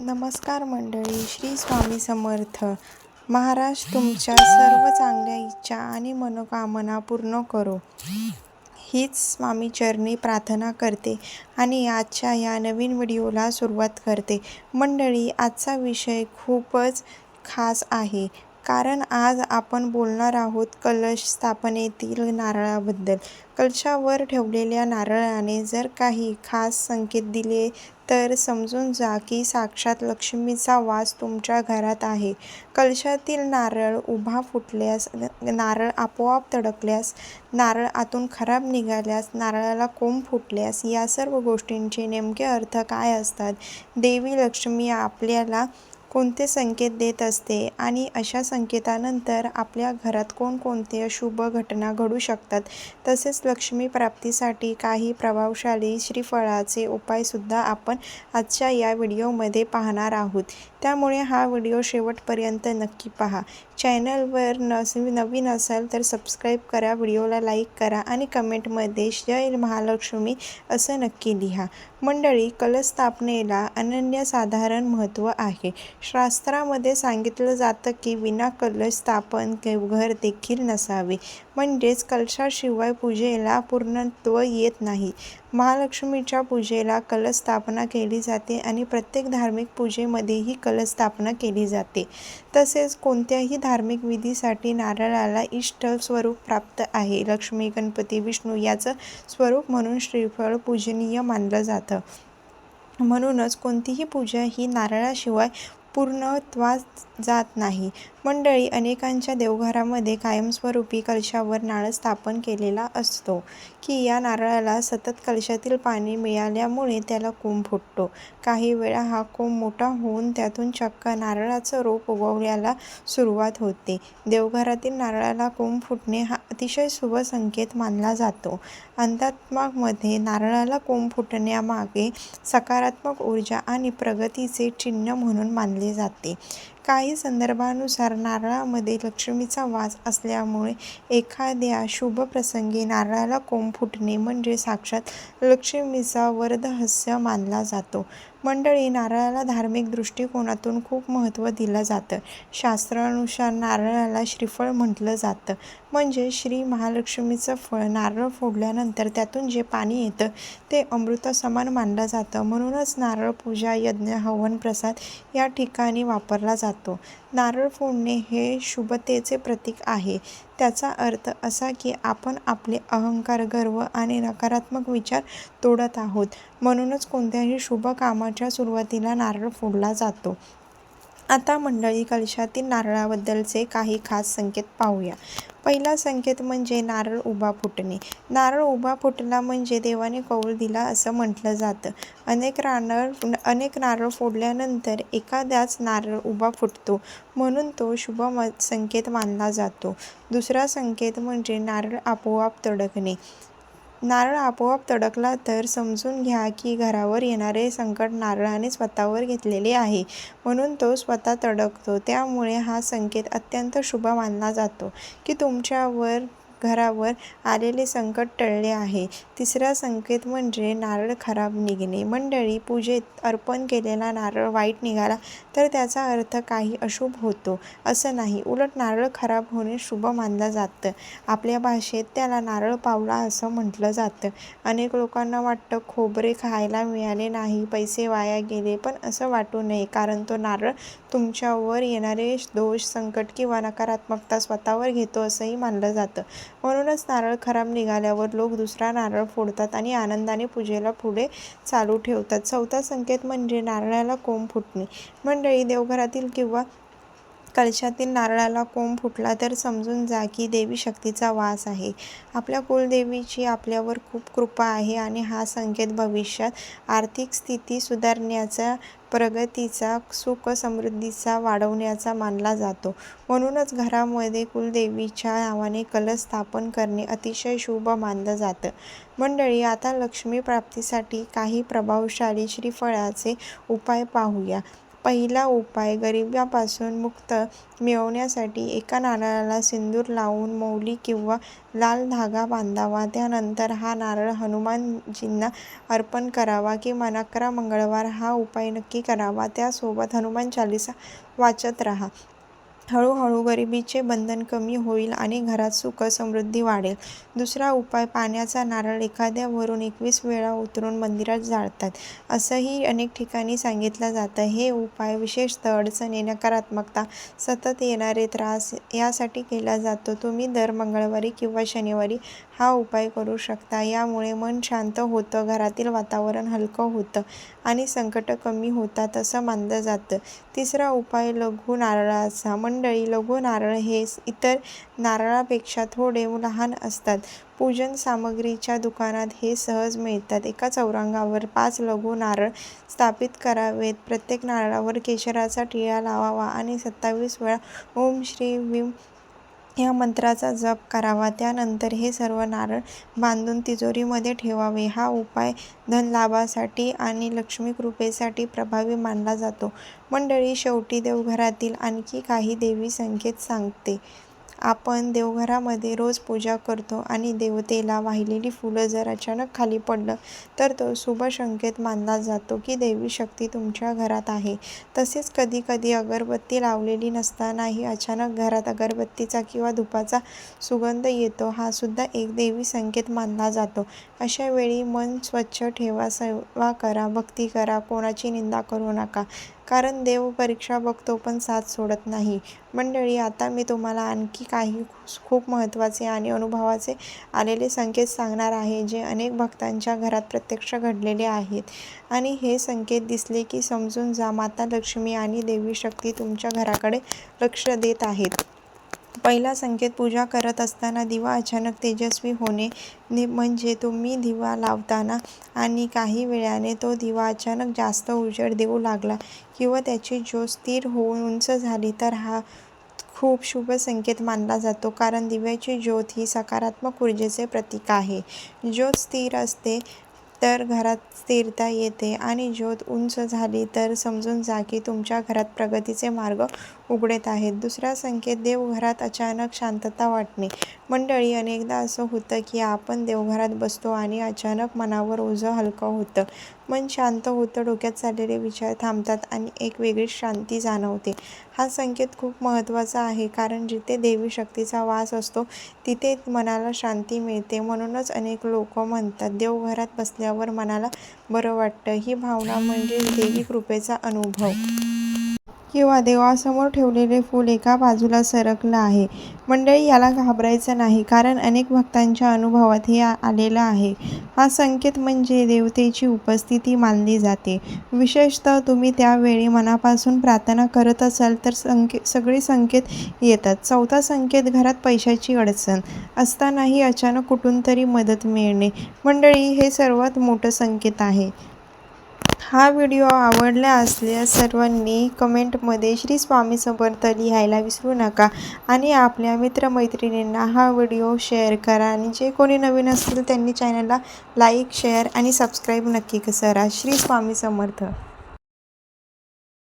नमस्कार मंडळी श्री स्वामी समर्थ. महाराज तुमच्या सर्व चांगल्या इच्छा आणि मनोकामना पूर्ण करो. हीच स्वामी चरणी प्रार्थना करते आणि आजच्या या नवीन व्हिडिओला सुरुवात करते. मंडळी आजचा विषय खूपच खास आहे. कारण आज आपण बोलणार आहोत कलश स्थापनेतील नारळाबद्दल. कलशावर ठेवलेल्या नारळाने जर काही खास संकेत दिले तर समजून जा की साक्षात लक्ष्मीचा वास तुमच्या घरात आहे. कलशातील नारळ उभा फुटल्यास नारळ आपोआप तडकल्यास नारळ आतून खराब निघाल्यास नारळाला कोंब फुटल्यास या सर्व गोष्टींचे नेमके अर्थ काय असतात? देवी लक्ष्मी आपल्याला कोणते संकेत देत असते आणि अशा संकेतानंतर आपल्या घरात कोणकोणत्या शुभ घटना घडू शकतात? तसेच लक्ष्मी प्राप्तीसाठी काही प्रभावशाली श्रीफळाचे उपायसुद्धा आपण आजच्या या व्हिडिओमध्ये पाहणार आहोत. त्यामुळे हा व्हिडिओ शेवटपर्यंत नक्की पहा. चॅनलवर नस नवीन असाल तर सबस्क्राईब करा व्हिडिओला लाईक करा आणि कमेंटमध्ये जय महालक्ष्मी असं नक्की लिहा. मंडळी कलस्थापनेला अनन्यसाधारण महत्त्व आहे. शास्त्रामध्ये सांगितलं जातं की विना कलश स्थापन घर देखील नसावे. म्हणजेच कलशाशिवाय पूजेला पूर्णत्व येत नाही. महालक्ष्मीच्या पूजेला कलशस्थापना केली जाते आणि प्रत्येक धार्मिक पूजेमध्येही कलशस्थापना केली जाते. तसेच कोणत्याही धार्मिक विधीसाठी नारळाला इष्ट स्वरूप प्राप्त आहे. लक्ष्मी गणपती विष्णू याचं स्वरूप म्हणून श्रीफळ पूजनीय मानलं जातं. म्हणूनच कोणतीही पूजा ही नारळाशिवाय पूर्णत्वास जात नाही. मंडळी अनेकांच्या देवघरामध्ये कायमस्वरूपी कलशावर नारळ स्थापन केलेला असतो की या नारळाला सतत कलशातील पाणी मिळाल्यामुळे त्याला कोंब फुटतो. काही वेळा हा कोंब मोठा होऊन त्यातून चक्क नारळाचं रोप उगवण्याला सुरुवात होते. देवघरातील नारळाला कोंब फुटणे हा अतिशय शुभ संकेत मानला जातो. अंतात्मामध्ये नारळाला कोंब फुटण्यामागे सकारात्मक ऊर्जा आणि प्रगतीचे चिन्ह म्हणून मानले जाते. काही संदर्भानुसार नारळामध्ये लक्ष्मीचा वास असल्यामुळे एखाद्या शुभ प्रसंगी नारळाला कोंब फुटणे म्हणजे साक्षात लक्ष्मीचा वरदहस्य मानला जातो. मंडळी नारळाला धार्मिक दृष्टिकोनातून खूप महत्त्व दिलं जातं. शास्त्रानुसार नारळाला श्रीफळ म्हटलं जातं. म्हणजे श्री महालक्ष्मीचं फळ नारळ फोडल्यानंतर त्यातून जे पाणी येतं ते अमृतासमान मानलं जातं. म्हणूनच नारळ पूजा यज्ञ हवन प्रसाद या ठिकाणी वापरला जातो. नारळ फोडणे हे शुभतेचे प्रतीक आहे. त्याचा अर्थ असा की आपण आपले अहंकार गर्व आणि नकारात्मक विचार तोडत आहोत. म्हणूनच कोणत्याही शुभ कामाच्या सुरुवातीला नारळ फोडला जातो. आता मंडळी कलशातील नारळाबद्दलचे काही खास संकेत पाहूया. पहिला संकेत म्हणजे नारळ उभा फुटणे. नारळ उभा फुटला म्हणजे देवाने कौल दिला असं म्हटलं जातं. अनेक नारळ अनेक नारळ फोडल्यानंतर एखाद्याच नारळ उभा फुटतो म्हणून तो शुभ संकेत मानला जातो. दुसरा संकेत म्हणजे नारळ आपोआप तडकणे. नारळ आपोआप तडकला तर समजून घ्या की घरावर येणारे संकट नारळाने स्वतःवर घेतलेले आहे. म्हणून तो स्वतः तडकतो. त्यामुळे हा संकेत अत्यंत शुभ मानला जातो की तुमच्यावर घरावर आलेले संकट टळले आहे. तिसरा संकेत म्हणजे नारळ खराब निघणे. मंडळी पूजेत अर्पण केलेला नारळ वाईट निघाला तर त्याचा अर्थ काही अशुभ होतो. असं नाही. उलट नारळ खराब होणे शुभ मानलं जातं. आपल्या भाषेत त्याला नारळ पावला असं म्हटलं जातं. अनेक लोकांना वाटतं खोबरे खायला मिळाले नाही पैसे वाया गेले पण असं वाटू नये कारण तो नारळ तुमच्यावर येणारे दोष संकट किंवा नकारात्मकता स्वतःवर घेतो असंही मानलं जातं. म्हणूनच नारळ खराब निघाल्यावर लोक दुसरा नारळ फोडतात आणि आनंदाने पूजेला पुढे चालू ठेवतात. चौथा संकेत म्हणजे नारळाला कोंब फुटणे. मंडळी देवघरातील किंवा कलशातील नारळाला कोंब फुटला तर समजून जा की देवी शक्तीचा वास आहे. आपल्या कुलदेवीची आपल्यावर खूप कृपा आहे आणि हा संकेत भविष्यात आर्थिक स्थिती सुधारण्याचा प्रगतीचा सुख समृद्धीचा वाढवण्याचा मानला जातो. म्हणूनच घरामध्ये कुलदेवीच्या नावाने कलश स्थापन करणे अतिशय शुभ मानलं जातं. मंडळी आता लक्ष्मी प्राप्तीसाठी काही प्रभावशाली श्रीफळाचे उपाय पाहूया. पहिला उपाय गरिबापासून मुक्त मिळवण्यासाठी एका नारळाला सिंदूर लावून मौली किंवा लाल धागा बांधावा. त्यानंतर हा नारळ हनुमानजींना अर्पण करावा. किमान अकरा मंगळवार हा उपाय नक्की करावा. त्यासोबत हनुमान चालीसा वाचत राहा. हळूहळू गरिबीचे बंधन कमी होईल आणि घरात सुख समृद्धी वाढेल. दुसरा उपाय पाण्याचा नारळ एखाद्यावरून एकवीस वेळा उतरून मंदिरात जाळतात, असंही अनेक ठिकाणी सांगितलं जातं. हे उपाय विशेषतः अडचणी, नकारात्मकता, सतत येणारे त्रास यासाठी केला जातो. तुम्ही दर मंगळवारी किंवा शनिवारी हा उपाय करू शकता. यामुळे मन शांत होतं, घरातील वातावरण हलकं होतं आणि संकटं कमी होतात असं मानलं जातं. तिसरा उपाय लघु नारळाचा. मंडळी, लघु नारळ हे इतर नारळापेक्षा थोडे लहान असतात. पूजन सामग्रीच्या दुकानात हे सहज मिळतात. एका चौरंगावर पाच लघु नारळ स्थापित करावेत. प्रत्येक नारळावर केशराचा टिळा लावावा आणि सत्तावीस वेळा ओम श्री विम या मंत्राचा जप करावा. त्यानंतर हे सर्व नारळ बांधून तिजोरीमध्ये ठेवावे. हा उपाय धनलाभासाठी आणि लक्ष्मीकृपेसाठी प्रभावी मानला जातो. मंडळी, शेवटी देवघरातील आणखी काही देवी संकेत सांगते. आपण देवघरामध्ये रोज पूजा करतो आणि देवतेला वाहिलेली फुलं जर अचानक खाली पडलं तर तो शुभ संकेत मानला जातो की देवी शक्ती तुमच्या घरात आहे. तसेच कधीकधी अगरबत्ती लावलेली नसतानाही अचानक घरात अगरबत्तीचा किंवा धुपाचा सुगंध येतो, हासुद्धा एक देवी संकेत मानला जातो. अशा वेळी मन स्वच्छ ठेवा, सेवा करा, भक्ती करा, कोणाची निंदा करू नका, कारण देव परीक्षा बघतो पण साथ सोडत नाही. मंडळी, आता मी तुम्हाला आणखी काही खूप महत्त्वाचे आणि अनुभवाचे आलेले संकेत सांगणार आहे, जे अनेक भक्तांच्या घरात प्रत्यक्ष घडलेले आहेत आणि हे संकेत दिसले की समजून जा, माता लक्ष्मी आणि देवी शक्ती तुमच्या घराकडे लक्ष देत आहेत. पहिला संकेत पूजा करत असताना दिवा अचानक तेजस्वी होणे, म्हणजे तुम्ही दिवा लावताना आणि काही वेळाने तो दिवा अचानक जास्त उजेड देऊ लागला किंवा त्याची ज्योत स्थिर होऊन उंच झाली तर हा खूप शुभ संकेत मानला जातो. कारण दिव्याची ज्योत ही सकारात्मक ऊर्जेचे प्रतीक आहे. ज्योत स्थिर असते तर घरात स्थिरता येते आणि ज्योत उंच झाली तर समजून जा की तुमच्या घरात प्रगतीचे मार्ग उघडत आहेत. दुसरा संकेत देवघरात अचानक शांतता वाटणे. मंडळी, अनेकदा असं होतं की आपण देवघरात बसतो आणि अचानक मनावर ओझं हलकं होतं. मन शांत होतं, डोक्यात चाललेले विचार थांबतात आणि एक वेगळीच शांती जाणवते. हा संकेत खूप महत्त्वाचा आहे कारण जिथे देवी शक्तीचा वास असतो तिथे मनाला शांती मिळते. म्हणूनच अनेक लोक म्हणतात, देवघरात बसल्यावर मनाला बरं वाटतं. ही भावना म्हणजे देवी कृपेचा अनुभव. किंवा देवासमोर ठेवलेले फूल एका बाजूला सरकलं आहे. मंडळी, याला घाबरायचं नाही, कारण अनेक भक्तांच्या अनुभवात हे आलेलं आहे. हा संकेत म्हणजे देवतेची उपस्थिती मानली जाते. विशेषतः तुम्ही त्यावेळी मनापासून प्रार्थना करत असाल तर सगळे संकेत येतात. चौथा संकेत घरात पैशाची अडचण असतानाही अचानक कुठून तरी मदत मिळणे. मंडळी, हे सर्वात मोठं संकेत आहे. हा व्हिडिओ आवडला असल्यास सर्वांनी कमेंटमध्ये श्री स्वामी समर्थ लिहायला विसरू नका आणि आपल्या मित्रमैत्रिणींना हा व्हिडिओ शेअर करा आणि जे कोणी नवीन असतील त्यांनी चॅनलला लाईक, शेअर आणि सबस्क्राईब नक्की करा. श्री स्वामी समर्थ.